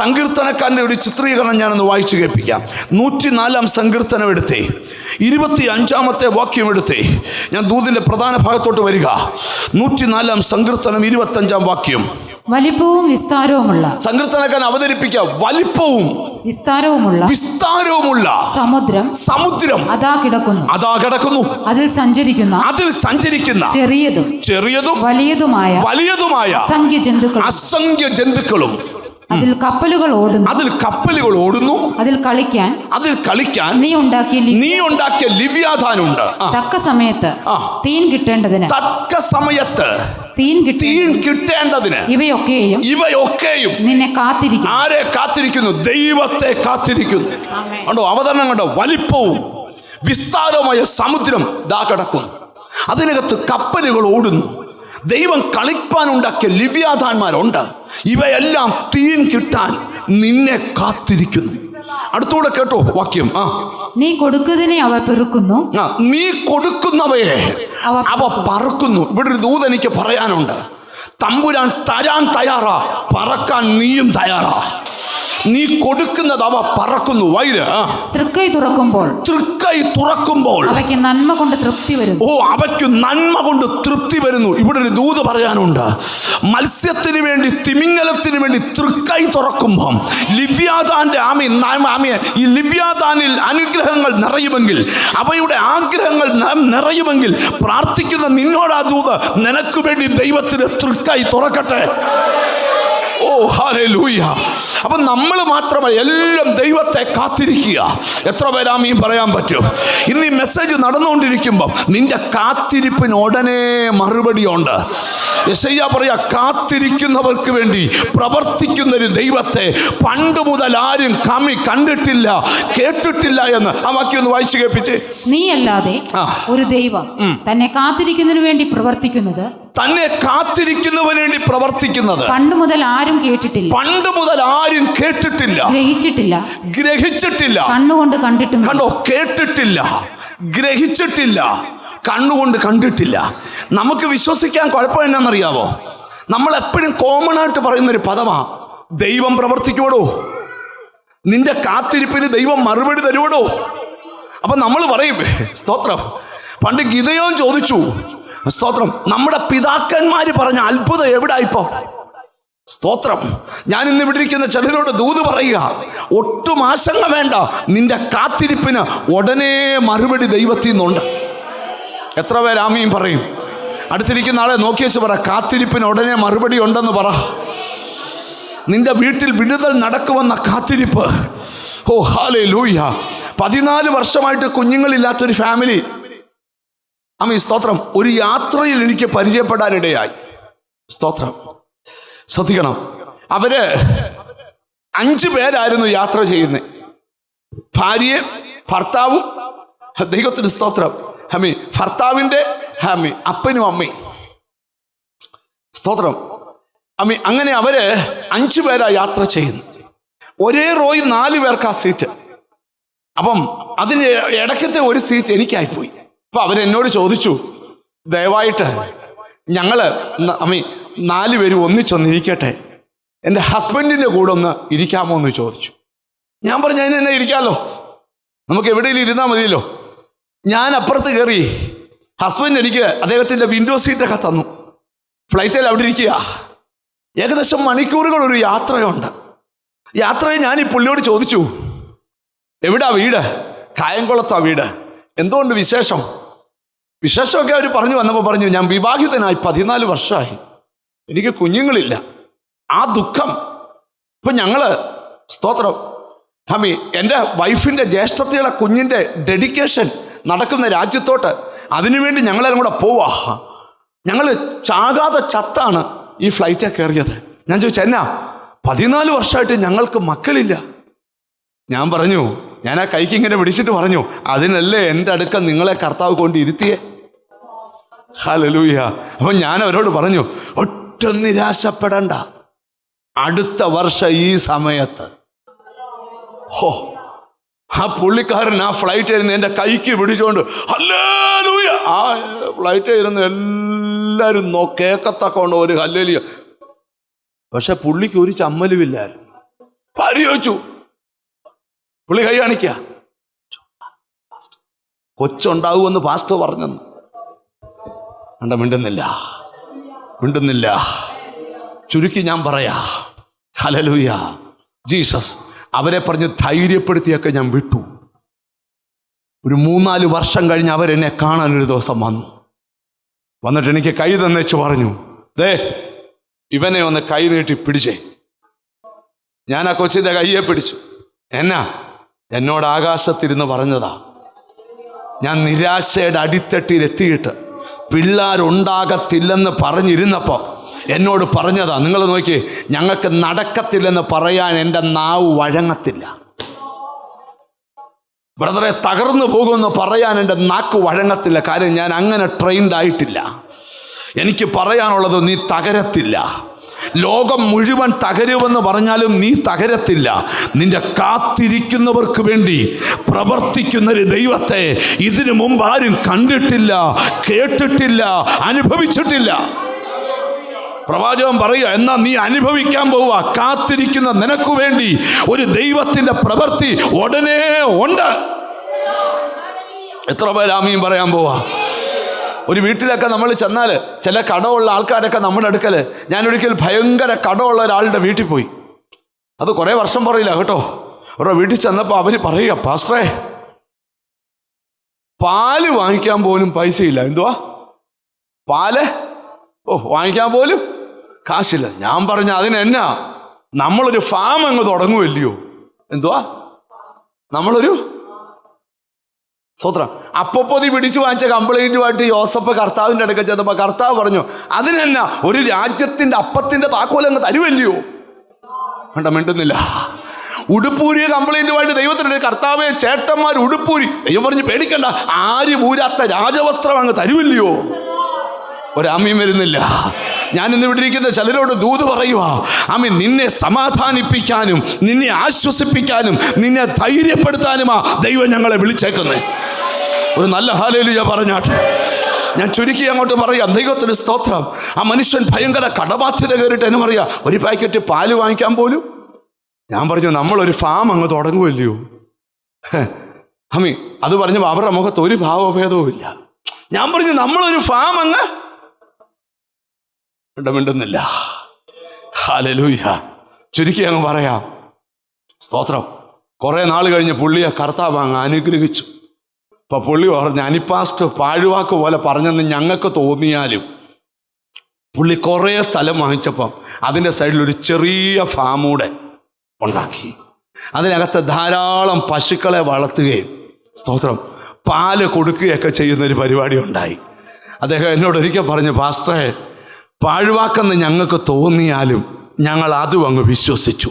സങ്കീർത്തനക്കാരന്റെ ഒരു ചിത്രീകരണം ഞാനൊന്ന് വായിച്ചു കേൾപ്പിക്കാം. നൂറ്റിനാലാം സങ്കീർത്തനം എടുത്തേ. ഇരുപത്തി അഞ്ചാമത്തെ വാക്യം എടുത്തേ. ഞാൻ ദൂതിന്റെ പ്രധാന ഭാഗത്തോട്ട് വരിക. നൂറ്റിനാലാം സങ്കീർത്തനം ഇരുപത്തഞ്ചാം വാക്യം. വലിപ്പവും വിസ്താരവുമുള്ള സങ്കീർത്തനക്കാരൻ അവതരിപ്പിക്കുക. വലിപ്പവും വിസ്താരവുമുള്ള വിസ്താരവുമുള്ള സമുദ്രം സമുദ്രം അതാ കിടക്കുന്നു. അതാ കിടക്കുന്നു. അതിൽ സഞ്ചരിക്കുന്ന അതിൽ സഞ്ചരിക്കുന്ന ചെറിയതും ചെറിയതും വലിയതുമായ വലിയതുമായ അസംഖ്യ ജന്തുക്കളും അസംഖ്യ ജന്തുക്കളും അതിൽ കപ്പലുകൾ ഓടുന്നു. അതിൽ കപ്പലുകൾ ഓടുന്നു. അതിൽ കളിക്കാൻ അതിൽ കളിക്കാൻ നീ ഉണ്ടാക്കിയ നീ ഉണ്ടാക്കിയ ലിവ്യാധാനുണ്ട്. തക്ക സമയത്ത് തീൻ കിട്ടേണ്ടതിന്. തക്ക സമയത്ത് തീൻ തീൻ കിട്ടേണ്ടതിന് ഇവയൊക്കെയും ഇവയൊക്കെയും നിന്നെ കാത്തിരിക്കുന്നു ആരെ കാത്തിരിക്കുന്നു? ദൈവത്തെ കാത്തിരിക്കുന്നു. കണ്ടോ? അവതരണങ്ങളുടെ വലിപ്പവും വിസ്താരവുമായ സമുദ്രം ദാ കിടക്കുന്നു. അതിനകത്ത് കപ്പലുകൾ ഓടുന്നു. ദൈവം കളിപ്പാനുണ്ടാക്കിയ ലിവ്യാധാന്മാരുണ്ട് ഇവയെല്ലാം തീൻ കിട്ടാൻ നിന്നെ കാത്തിരിക്കുന്നു. അടുത്തൂടെ കേട്ടോ വാക്യം. ആ. നീ കൊടുക്കുന്നതിനെ അവ പെറുക്കുന്നു. നീ കൊടുക്കുന്നവയെ അവ അവ പറക്കുന്നു. ഇവിടെ ഒരു ദൂത് എനിക്ക് പറയാനുണ്ട്. തമ്പുരാൻ തരാൻ തയ്യാറാ. പറക്കാൻ നീയും തയ്യാറാ. നീ കൊടുക്കുന്നത് അവ പറക്കുന്നു. വൈര്. തൃക്കൈ തുറക്കുമ്പോൾ തൃക്കൈ തുറക്കുമ്പോൾ അവയ്ക്ക് നന്മ കൊണ്ട് തൃപ്തി വരും. ഓ അവയ്ക്ക് നന്മ കൊണ്ട് തൃപ്തി വരുന്നു. ഇവിടെ ഒരു ദൂത് പറയാനുണ്ട്. മത്സ്യത്തിന് വേണ്ടി തിമിംഗലത്തിന് വേണ്ടി തൃക്കൈ തുറക്കുമ്പം ലിവ്യാദാന്റെ ആമി ആമിയെ ഈ ലിവ്യാദാനിൽ അനുഗ്രഹങ്ങൾ നിറയുമെങ്കിൽ അവയുടെ ആഗ്രഹങ്ങൾ നിറയുമെങ്കിൽ പ്രാർത്ഥിക്കുന്ന നിന്നോടാ ദൂത് നിനക്ക് വേണ്ടി ദൈവത്തിന് തൃക്കൈ തുറക്കട്ടെ. ഓ ഹാലേ ലൂയ അപ്പൊ നമ്മൾ മാത്രമല്ല എല്ലാം ദൈവത്തെ കാത്തിരിക്കുക. എത്ര പേരാമീൻ പറയാൻ പറ്റും? ഇന്ന് ഈ മെസ്സേജ് നടന്നുകൊണ്ടിരിക്കുമ്പോൾ നിന്റെ കാത്തിരിപ്പിന് ഉടനെ മറുപടിയുണ്ട്. യശയ്യ പറയാ കാത്തിരിക്കുന്നവർക്ക് വേണ്ടി പ്രവർത്തിക്കുന്ന ഒരു ദൈവത്തെ പണ്ട് മുതൽ ആരും കമ്മി കണ്ടിട്ടില്ല കേട്ടിട്ടില്ല എന്ന് ആ വാക്യം ഒന്ന് വായിച്ചു കേൾപ്പിച്ച്. നീ അല്ലാതെ ഒരു ദൈവം തന്നെ കാത്തിരിക്കുന്നതിന് വേണ്ടി പ്രവർത്തിക്കുന്നത്? തന്നെ കാത്തിരിക്കുന്നവന് വേണ്ടി പ്രവർത്തിക്കുന്നത്. പണ്ട് മുതൽ ആരും കേട്ടിട്ടില്ല. പണ്ട് മുതൽ ആരും കേട്ടിട്ടില്ല. ഗ്രഹിച്ചിട്ടില്ല. ഗ്രഹിച്ചിട്ടില്ല. കണ്ണുകൊണ്ട് കണ്ടിട്ടും കണ്ടോ കേട്ടിട്ടില്ല. ഗ്രഹിച്ചിട്ടില്ല. കണ്ണുകൊണ്ട് കണ്ടിട്ടില്ല. നമുക്ക് വിശ്വസിക്കാൻ കുഴപ്പം എന്നാണെന്നറിയാവോ? നമ്മൾ എപ്പോഴും കോമൺ ആയിട്ട് പറയുന്നൊരു പദമാ ദൈവം പ്രവർത്തിക്കുവടോ? നിന്റെ കാത്തിരിപ്പിന് ദൈവം മറുപടി തരുവടോ? അപ്പൊ നമ്മൾ പറയും സ്തോത്രം. പണ്ട് ഗീതയോൻ ചോദിച്ചു സ്തോത്രം നമ്മുടെ പിതാക്കന്മാര് പറഞ്ഞ അത്ഭുതം എവിടെ ഇപ്പം? സ്തോത്രം ഞാൻ ഇന്ന് ഇവിടെ ഇരിക്കുന്ന ചിലരോട് ദൂത് പറയുക ഒട്ടും ആശങ്ക വേണ്ട. നിന്റെ കാത്തിരിപ്പിന് ഉടനെ മറുപടി ദൈവത്തിൽ നിന്നുണ്ട് എത്ര പേര് ആമയും പറയും? അടുത്തിരിക്കുന്ന ആളെ നോക്കിയേച്ച് പറ കാത്തിരിപ്പിന് ഉടനെ മറുപടി ഉണ്ടെന്ന് പറ. നിന്റെ വീട്ടിൽ വിടുതൽ നടക്കുമെന്ന കാത്തിരിപ്പ്. ഓ ഹാലേ ലൂയ പതിനാല് വർഷമായിട്ട് കുഞ്ഞുങ്ങളില്ലാത്തൊരു ഫാമിലി. ആമി സ്തോത്രം. ഒരു യാത്രയിൽ എനിക്ക് പരിചയപ്പെടാനിടയായി. സ്തോത്രം. ശ്രദ്ധിക്കണം. അവർ അഞ്ചു പേരായിരുന്നു യാത്ര ചെയ്യുന്നത് ഭാര്യയും ഭർത്താവും ദൈവത്തിന് സ്തോത്രം. ഹമി ഭർത്താവിന്റെ ഹമി അപ്പനും അമ്മയും. സ്തോത്രം. അമ്മി അങ്ങനെ അവർ അഞ്ചു പേരാ യാത്ര ചെയ്യുന്നു ഒരേ റോയിൽ നാല് പേർക്കാ സീറ്റ്. അപ്പം അതിന് ഇടയ്ക്കത്തെ ഒരു സീറ്റ് എനിക്കായിപ്പോയി. അപ്പൊ അവരെന്നോട് ചോദിച്ചു ദയവായിട്ട് ഞങ്ങൾ അമ്മി നാല് പേരും ഒന്നിച്ചൊന്നിരിക്കട്ടെ. എന്റെ ഹസ്ബൻഡിന്റെ കൂടെ ഒന്ന് ഇരിക്കാമോ? എന്ന് ചോദിച്ചു. ഞാൻ പറഞ്ഞു അതിന് എന്നെ ഇരിക്കാമല്ലോ നമുക്ക് എവിടെയെങ്കിലും ഇരുന്നാൽ മതിയല്ലോ. ഞാൻ അപ്പുറത്ത് കയറി ഹസ്ബൻഡ് എനിക്ക് അദ്ദേഹത്തിന്റെ വിൻഡോ സീറ്റൊക്കെ തന്നു. ഫ്ലൈറ്റിൽ അവിടെ ഇരിക്കുക. ഏകദേശം മണിക്കൂറുകൾ ഒരു യാത്രയുണ്ട്. യാത്രയെ ഞാൻ ഈ പുള്ളിയോട് ചോദിച്ചു എവിടാ വീട്? കായംകുളത്താ വീട്? എന്തുകൊണ്ട് വിശേഷം? വിശേഷമൊക്കെ അവർ പറഞ്ഞു വന്നപ്പോൾ പറഞ്ഞു ഞാൻ വിവാഹിതനായി പതിനാല് വർഷമായി. എനിക്ക് കുഞ്ഞുങ്ങളില്ല. ആ ദുഃഖം. ഇപ്പം ഞങ്ങൾ സ്തോത്രം. ഹമി എന്റെ വൈഫിന്റെ ജ്യേഷ്ഠത്തിയുള്ള കുഞ്ഞിന്റെ ഡെഡിക്കേഷൻ നടക്കുന്ന രാജ്യത്തോട്ട് അതിനുവേണ്ടി ഞങ്ങളെല്ലാം കൂടെ പോവാ. ഞങ്ങൾ ചാകാതെ ചത്താണ് ഈ ഫ്ലൈറ്റിൽ കയറിയത്. ഞാൻ ചോദിച്ചു എന്നാ പതിനാല് വർഷമായിട്ട് ഞങ്ങൾക്ക് മക്കളില്ല? ഞാൻ പറഞ്ഞു ഞാൻ ആ കൈക്ക് ഇങ്ങനെ പിടിച്ചിട്ട് പറഞ്ഞു അതിനല്ലേ എന്റെ അടുക്ക നിങ്ങളെ കർത്താവ് കൊണ്ട് ഇരുത്തിയേ ഹലലൂയ അപ്പം ഞാൻ അവരോട് പറഞ്ഞു ഒട്ടും നിരാശപ്പെടണ്ട. അടുത്ത വർഷം ഈ സമയത്ത്. ഹോ ആ പുള്ളിക്കാരൻ ആ ഫ്ലൈറ്റ് ഇരുന്ന് എന്റെ കൈക്ക് പിടിച്ചുകൊണ്ട് ഹല്ലേലൂയ! ആ ഫ്ലൈറ്റ് ഇരുന്ന് എല്ലാവരും നോ കേക്കത്തക്കൊണ്ട് ഒരു ഹല്ലേലിയ. പക്ഷെ പുള്ളിക്ക് ഒരു ചമ്മലുമില്ലായിരുന്നു. ഭാര്യ ചോദിച്ചു പുള്ളി കൈ കാണിക്കുക കൊച്ചുണ്ടാവുമെന്ന് പാസ്റ്റർ പറഞ്ഞെന്ന്. കണ്ട മിണ്ടുന്നില്ല. മിണ്ടുന്നില്ല. ചുരുക്കി ഞാൻ പറയാ. Hallelujah Jesus. അവരെ പറഞ്ഞ് ധൈര്യപ്പെടുത്തിയൊക്കെ ഞാൻ വിട്ടു. ഒരു മൂന്നാൽ വർഷം കഴിഞ്ഞ് അവരെന്നെ കാണാൻ ഒരു ദിവസം വന്നു. വന്നിട്ട് എനിക്ക് കൈ തന്നേച്ച് പറഞ്ഞു ദേ ഇവനെ ഒന്ന് കൈ നീട്ടി പിടിച്ചേ. ഞാൻ ആ കൊച്ചിന്റെ കയ്യെ പിടിച്ചു. എന്നാ എന്നോട് ആകാശത്തിരുന്ന് പറഞ്ഞതാ ഞാൻ നിരാശയുടെ അടിത്തട്ടിൽ എത്തിയിട്ട് പിള്ളേരുണ്ടാകത്തില്ലെന്ന് പറഞ്ഞിരുന്നപ്പോൾ എന്നോട് പറഞ്ഞതാ നിങ്ങൾ നോക്കി ഞങ്ങൾക്ക് നടക്കത്തില്ലെന്ന് പറയാൻ എന്റെ നാവ് വഴങ്ങത്തില്ല. ബ്രദറെ തകർന്നു പോകുമെന്ന് പറയാൻ എന്റെ നാക്ക് വഴങ്ങത്തില്ല. കാര്യം ഞാൻ അങ്ങനെ ട്രെയിൻഡ് ആയിട്ടില്ല. എനിക്ക് പറയാനുള്ളത് നീ തകരത്തില്ല. ലോകം മുഴുവൻ തകരുമെന്ന് പറഞ്ഞാലും നീ തകരത്തില്ല. നിന്റെ കാത്തിരിക്കുന്നവർക്ക് വേണ്ടി പ്രവർത്തിക്കുന്ന ഒരു ദൈവത്തെ ഇതിനു മുമ്പ് ആരും കണ്ടിട്ടില്ല കേട്ടിട്ടില്ല അനുഭവിച്ചിട്ടില്ല. പ്രവാചകൻ പറയുക എന്നാൽ നീ അനുഭവിക്കാൻ പോവുക കാത്തിരിക്കുന്ന നിനക്കു വേണ്ടി ഒരു ദൈവത്തിന്റെ പ്രവൃത്തി ഉടനെ ഉണ്ട്. എത്ര പേരാമീൻ പറയാൻ പോവാ? ഒരു വീട്ടിലൊക്കെ നമ്മൾ ചെന്നാൽ ചില കടമുള്ള ആൾക്കാരൊക്കെ നമ്മുടെ അടുക്കൽ ഞാനൊരിക്കൽ ഭയങ്കര കടമുള്ള ഒരാളുടെ വീട്ടിൽ പോയി. അത് കുറേ വർഷം പറയില്ല കേട്ടോ. അവരുടെ വീട്ടിൽ ചെന്നപ്പോൾ അവർ പറയുക പാസ്റ്ററേ പാൽ വാങ്ങിക്കാൻ പോലും പൈസയില്ല. എന്തുവാ? പാൽ? ഓ വാങ്ങിക്കാൻ പോലും? കാശില്ല ഞാൻ പറഞ്ഞ അതിനെന്നാ നമ്മളൊരു ഫാം അങ്ങ് തുടങ്ങുമല്ലയോ എന്തുവാ? നമ്മളൊരു സ്വത്രം. അപ്പൊപ്പൊതി പിടിച്ചു വാങ്ങിച്ച കംപ്ലൈന്റുമായിട്ട് യോസഫ് കർത്താവിന്റെ അടുക്ക ചെന്നപ്പോൾ കർത്താവ് പറഞ്ഞു അതിനെന്നാ ഒരു രാജ്യത്തിന്റെ അപ്പത്തിന്റെ താക്കോൽ അങ്ങ് തരുമല്ലയോ വേണ്ട മിണ്ടുന്നില്ല. ഉടുപ്പൂരിയ കംപ്ലൈന്റുമായിട്ട് ദൈവത്തിന്റെ കർത്താവെ ചേട്ടന്മാർ ഉടുപ്പൂരി. ദൈവം പറഞ്ഞ് പേടിക്കണ്ട ആര് പൂരാത്ത രാജവസ്ത്രം അങ്ങ് തരുമല്ലയോ ഒരമ്മയും വരുന്നില്ല. ഞാൻ ഇന്ന് ഇരിക്കുന്ന ചിലരോട് ദൂത് പറയുക ആമി നിന്നെ സമാധാനിപ്പിക്കാനും നിന്നെ ആശ്വസിപ്പിക്കാനും നിന്നെ ധൈര്യപ്പെടുത്താനുമാ ദൈവം ഞങ്ങളെ വിളിച്ചേക്കുന്നത് ഒരു നല്ല ഹാലേലിയ പറഞ്ഞാട്ടെ. ഞാൻ ചുരുക്കി അങ്ങോട്ട് പറയാം ദൈവത്തിന് സ്തോത്രം. ആ മനുഷ്യൻ ഭയങ്കര കടബാധ്യത കയറിയിട്ട് എന്നെ പറയാ ഒരു പാക്കറ്റ് പാൽ വാങ്ങിക്കാൻ പോലും? ഞാൻ പറഞ്ഞു നമ്മളൊരു ഫാം അങ്ങ് തുടങ്ങുമല്ലയോ അമ്മി അത് പറഞ്ഞപ്പോൾ അവരുടെ മുഖത്ത് ഒരു ഭാവഭേദവും ഇല്ല ഞാൻ പറഞ്ഞു നമ്മളൊരു ഫാം അങ്ങ് ഇടമിണ്ടുന്നില്ല ഹാലലൂയ ചുരുക്കി അങ്ങ് പറയാം. സ്തോത്രം. കുറേ നാൾ കഴിഞ്ഞ് പുള്ളിയെ കർത്താവ് അങ്ങ് അനുഗ്രഹിച്ചു. അപ്പൊ പുള്ളി പറഞ്ഞ അനിപ്പാസ്റ്റ് പാഴുവാക്ക് പോലെ പറഞ്ഞെന്ന് ഞങ്ങൾക്ക് തോന്നിയാലും പുള്ളി കുറേ സ്ഥലം വാങ്ങിച്ചപ്പം അതിന്റെ സൈഡിൽ ഒരു ചെറിയ ഫാമൂടെ ഉണ്ടാക്കി. അതിനകത്ത് ധാരാളം പശുക്കളെ വളർത്തുകയും സ്തോത്രം പാൽ കൊടുക്കുകയൊക്കെ ചെയ്യുന്ന ഒരു പരിപാടി ഉണ്ടായി. അദ്ദേഹം എന്നോട് ഒരിക്കൽ പറഞ്ഞു പാസ്റ്ററെ പാഴുവാക്കെന്ന് ഞങ്ങൾക്ക് തോന്നിയാലും ഞങ്ങൾ അതും അങ്ങ് വിശ്വസിച്ചു.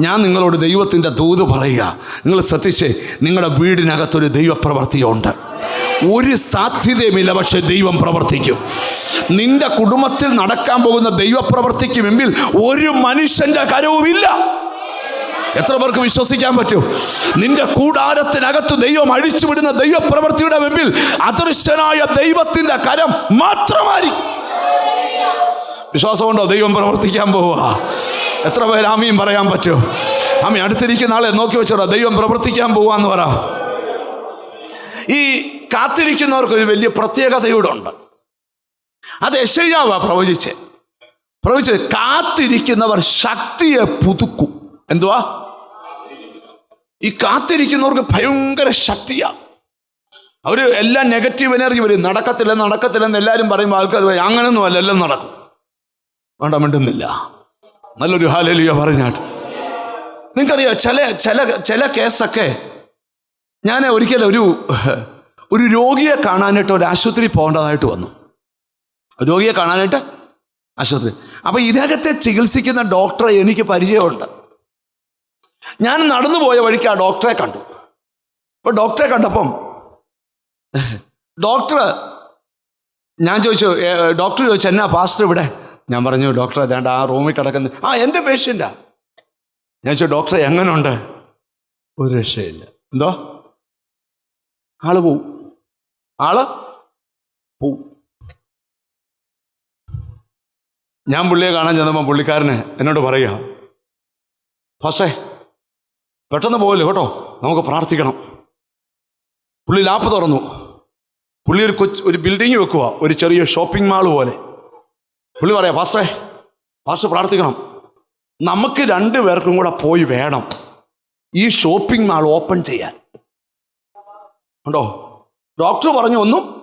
ഞാൻ നിങ്ങളോട് ദൈവത്തിന്റെ തൂത് പറയുക. നിങ്ങൾ ശ്രദ്ധിച്ചേ നിങ്ങളുടെ വീടിനകത്തൊരു ദൈവപ്രവർത്തിയുണ്ട് ഒരു സാധ്യതയുമില്ല പക്ഷേ ദൈവം പ്രവർത്തിക്കും. നിന്റെ കുടുംബത്തിൽ നടക്കാൻ പോകുന്ന ദൈവപ്രവർത്തിക്ക് മുമ്പിൽ ഒരു മനുഷ്യന്റെ കരവുമില്ല. എത്ര പേർക്ക് വിശ്വസിക്കാൻ പറ്റും? നിന്റെ കൂടാരത്തിനകത്ത് ദൈവം അഴിച്ചുവിടുന്ന ദൈവപ്രവർത്തിയുടെ മുമ്പിൽ അദൃശ്യനായ ദൈവത്തിന്റെ കരം മാത്രമായിരിക്കും. വിശ്വാസമുണ്ടോ? ദൈവം പ്രവർത്തിക്കാൻ പോവുക. എത്ര പേര് ആമിയും പറയാൻ പറ്റും? ആമി അടുത്തിരിക്കുന്ന ആളെ നോക്കി വെച്ചോടാ. ദൈവം പ്രവർത്തിക്കാൻ പോവാന്ന് പറ. ഈ കാത്തിരിക്കുന്നവർക്ക് ഒരു വലിയ പ്രത്യേകതയൂടെ ഉണ്ട് അത് യശയ്യാവ പ്രവചിച്ച്. പ്രവചിച്ച് കാത്തിരിക്കുന്നവർ ശക്തിയെ പുതുക്കും. എന്തുവാ? ഈ കാത്തിരിക്കുന്നവർക്ക് ഭയങ്കര ശക്തിയാ. അവർ എല്ലാം നെഗറ്റീവ് എനർജി വരും. നടക്കത്തില്ല നടക്കത്തില്ലെന്ന് എല്ലാവരും പറയുമ്പോൾ ആൾക്കാർ പറയും അങ്ങനൊന്നും അല്ല എല്ലാം നടക്കും. വേണ്ട മിണ്ടുന്നില്ല. നല്ലൊരു ഹാലലിയ പറഞ്ഞാട്ട്. നിങ്ങൾക്കറിയാം ചില ചില ചില കേസൊക്കെ ഞാൻ ഒരിക്കലും ഒരു ഒരു രോഗിയെ കാണാനായിട്ട് ഒരു ആശുപത്രി പോകേണ്ടതായിട്ട് വന്നു. രോഗിയെ കാണാനായിട്ട് ആശുപത്രി. അപ്പം ഇദ്ദേഹത്തെ ചികിത്സിക്കുന്ന ഡോക്ടറെ എനിക്ക് പരിചയമുണ്ട്. ഞാൻ നടന്നു പോയ വഴിക്ക് ആ ഡോക്ടറെ കണ്ടു. അപ്പോൾ ഡോക്ടറെ കണ്ടപ്പം ഡോക്ടർ ഞാൻ ചോദിച്ചു ഡോക്ടർ ചോദിച്ചു എന്നാ പാസ്റ്റർ ഇവിടെ? ഞാൻ പറഞ്ഞു ഡോക്ടറെ അതേണ്ട ആ റൂമിൽ കിടക്കുന്ന ആ എന്റെ പേഷ്യന്റാ. ഞാൻ ചോദിച്ചു ഡോക്ടർ എങ്ങനെയുണ്ട് ഒരു രക്ഷയില്ല. എന്തോ? ആൾ പോവും. ആൾ? പോവും. ഞാൻ പുള്ളിയെ കാണാൻ ചെന്നപ്പോൾ പുള്ളിക്കാരന് എന്നോട് പറയുക ഫസേ പെട്ടെന്ന് പോകല്ലോ കേട്ടോ? നമുക്ക് പ്രാർത്ഥിക്കണം. പുള്ളി ലാപ്പ് തുറന്നു. പുള്ളി ഒരു കൊച്ചു ഒരു ബിൽഡിങ് വെക്കുക ഒരു ചെറിയ ഷോപ്പിംഗ് മാൾ പോലെ. പുള്ളി പറയാം പാസ്റ്റേ പാസ്റ്റർ പ്രാർത്ഥിക്കണം. നമുക്ക് രണ്ടു പേർക്കും കൂടെ പോയി വേണം ഈ ഷോപ്പിംഗ് മാൾ ഓപ്പൺ ചെയ്യാൻ. ഉണ്ടോ? ഡോക്ടർ പറഞ്ഞു ഒന്നും